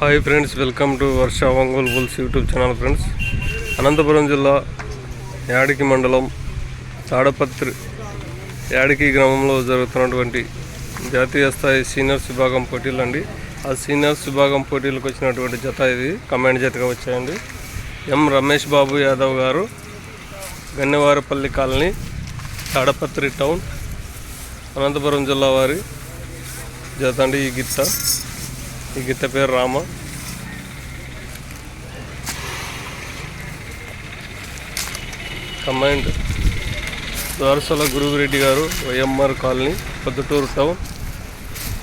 Hi friends welcome to Varsha Ongole bulls YouTube channel friends Anantapur జిల్లా యాడికి మండలం తాడపత్రి యాడికి గ్రామంలో జరుగుతున్నటువంటి జాతీయ స్థాయి సీనియర్స్ విభాగం పోటీలు అండి. ఆ సీనియర్స్ విభాగం పోటీలకు వచ్చినటువంటి జత ఇది. కమాండ్ జతగా వచ్చాయండి. ఎం రమేష్ బాబు యాదవ్ గారు గన్నెవారపల్లి కాలనీ తాడపత్రి టౌన్ అనంతపురం జిల్లా వారి జత అండి ఈ గిత్త. ఈ గిత్త పేరు Rama command Dwarasala Guruvireddy garu YMR colony Proddatur town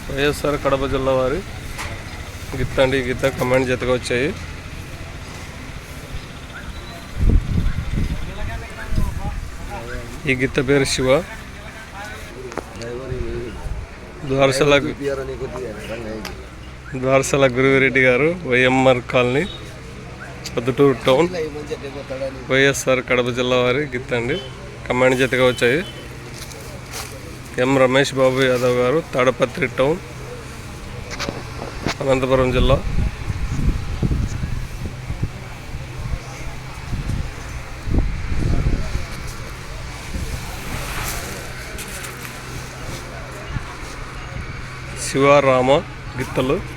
YSR Kadapa జిల్లా వారి గిత్త అండి ఈ గిత్త కమాండ్ జతగా వచ్చాయి ఈ గిత్త పేరు Shiva Dwarasala Dwarasala Guruvireddy garu YMR colony Proddatur town YSR Kadapa జిల్లా వారి గిత్తండి. కమాండ్ జతగా వచ్చాయి. ఎం రమేష్ బాబు యాదవ్ గారు తాడపత్రి టౌన్ అనంతపురం జిల్లా. శివారామ గిత్తలు.